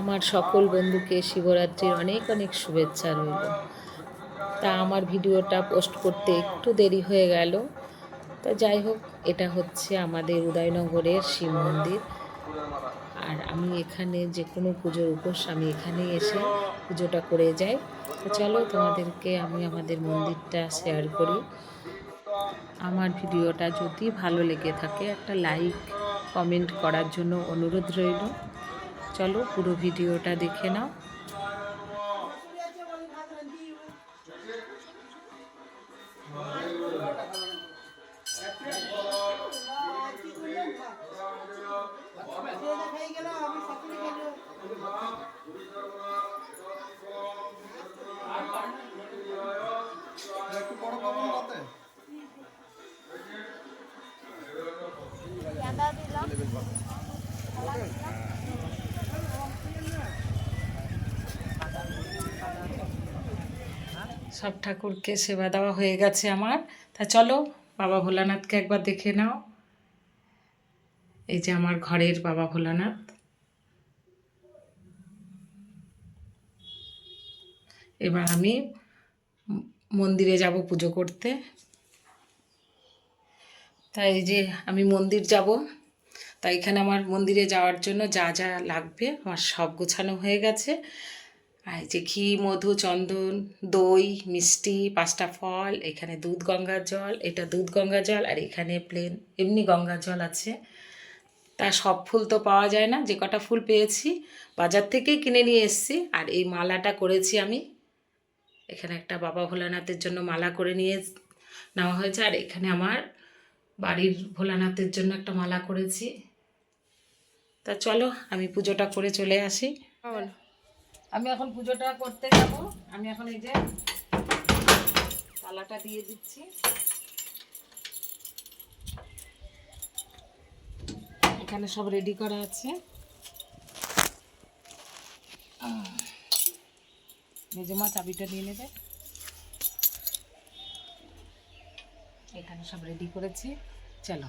আমার সকল বন্ধুকে শিবরাত্রির অনেক অনেক শুভেচ্ছা রইল। তা আমার ভিডিওটা পোস্ট করতে একটু দেরি হয়ে গেল। তা যাই হোক, এটা হচ্ছে আমাদের উদয়নগরের শিব মন্দির। আর আমি এখানে যে কোনো পুজোর উপোস আমি এখানে এসে পুজোটা করে যাই। চলো তোমাদেরকে আমি আমাদের মন্দিরটা শেয়ার করি। আমার ভিডিওটা যদি ভালো লেগে থাকে, একটা লাইক, কমেন্ট করার জন্য অনুরোধ রইল। চলো পুরো ভিডিওটা দেখে নাও। সব ঠাকুরকে সেবা দেওয়া হয়ে গেছে আমার। তা চলো, বাবা ভোলানাথকে একবার দেখে নাও। এই যে আমার ঘরের বাবা ভোলানাথ। এবার আমি মন্দিরে যাব পুজো করতে। তাই যে আমি মন্দির যাব। তাই এখানে আমার মন্দিরে যাওয়ার জন্য যা যা লাগবে আমার সব গোছানো হয়ে গেছে। আর যে ঘি, মধু, চন্দন, দই, মিষ্টি, পাঁচটা ফল, এখানে দুধ গঙ্গার জল, এটা দুধ, গঙ্গা জল, আর এখানে প্লেন এমনি গঙ্গা জল আছে। তা সব ফুল তো পাওয়া যায় না, যে কটা ফুল পেয়েছি, বাজার থেকেই কিনে নিয়ে এসেছি, আর এই মালাটা করেছি আমি। এখানে একটা বাবা ভোলানাথের জন্য মালা করে নিয়ে নেওয়া হয়েছে, আর এখানে আমার বাড়ির ভোলানাথের জন্য একটা মালা করেছি। তা চলো, আমি পুজোটা করে চলে আসি। আমি এখন পুজোটা করতে যাব। আমি এখন এই যে তালাটা দিয়ে দিচ্ছি। এখানে সব রেডি করা আছে। মেজমা চাবিটা নিয়ে নেবে। এখানে সব রেডি করেছি। চলো।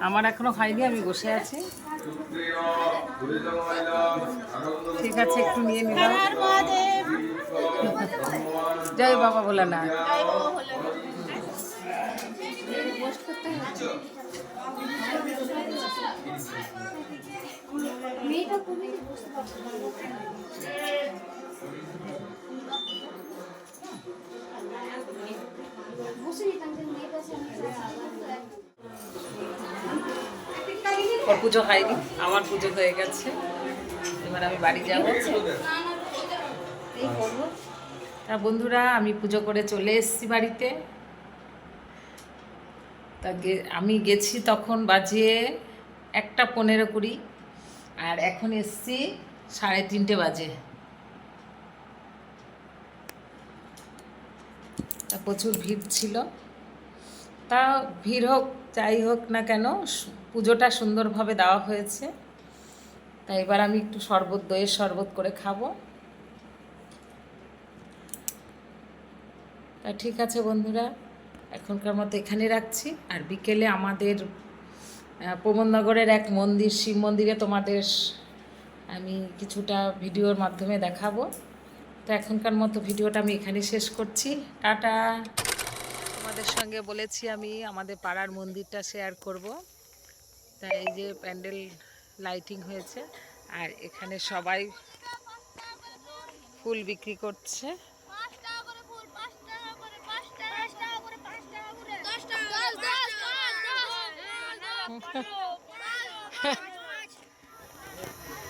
আমার এখনও হয়নি আমি বসে আছি। ঠিক আছে একটু নিয়ে নিলাম। জয় বাবা বলে না ওর পুজো হয়নি, আমার পুজো হয়ে গেছে। এবার আমি বাড়ি যাব। তা বন্ধুরা, আমি পুজো করে চলে এসেছি বাড়িতে। তা আমি গেছি তখন বাজে একটা পনেরো কুড়ি, আর এখন এসছি সাড়ে তিনটে বাজে। প্রচুর ভিড় ছিল। তা ভিড় হোক যাই হোক না কেন পুজোটা সুন্দরভাবে দেওয়া হয়েছে। তাই এবার আমি একটু শরবত দইয়ের শরবত করে খাব। তা ঠিক আছে বন্ধুরা এখনকার মতো এখানে রাখছি। আর বিকেলে আমাদের আহ, প্রমোদনগরের এক মন্দির শিব মন্দিরে তোমাদের আমি কিছুটা ভিডিওর মাধ্যমে দেখাবো। তো এখনকার মতো ভিডিওটা আমি এখানে শেষ করছি। টাটা! তোমাদের সঙ্গে বলেছি আমি, আমাদের পাড়ার মন্দিরটা শেয়ার করব। তাই এই যে প্যান্ডেল লাইটিং হয়েছে, আর এখানে সবাই ফুল বিক্রি করছে। পাঁচ আমাদের ছোট বউ গল্প টাকা করে পাঁচ টাকা পাঁচ টাকা করে পাঁচ টাকা করে দশ টাকা দশ দশ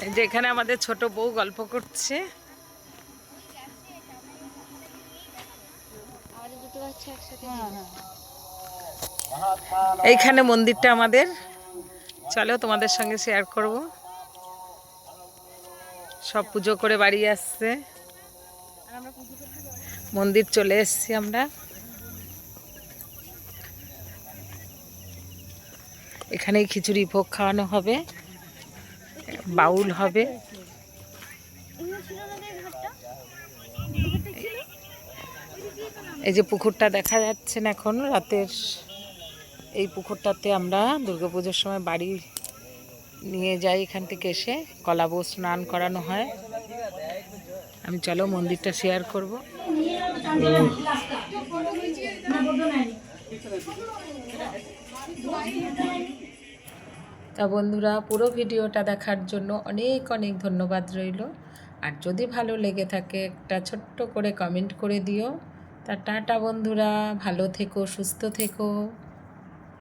এই যে এখানে আমাদের ছোট বউ গল্প করছে এইখানে মন্দিরটা আমাদের। চলো তোমাদের সঙ্গে শেয়ার করব। সব পুজো করে বাড়ি আসছে। মন্দির চলে এসেছি আমরা। এখানেই খিচুড়ি ভোগ খাওয়ানো হবে। বাউল হবে এগুলো ছিল না রে ঘাটটা? এই ঘাটটা ছিল? ওইদিকে তো না। এই যে পুকুরটা দেখা যাচ্ছে না এখন, রাতের এই পুকুরটাতে আমরা দুর্গাপুজোর সময় বাড়ি নিয়ে যাই এখান থেকে এসে, কলাবো স্নান করানো হয়। আমি চলো মন্দিরটা শেয়ার করব। তা বন্ধুরা, পুরো ভিডিওটা দেখার জন্য অনেক অনেক ধন্যবাদ রইল। আর যদি ভালো লেগে থাকে, একটা ছোট্ট করে কমেন্ট করে দিও। তা টাটা বন্ধুরা ভালো থেকো সুস্থ থেকো।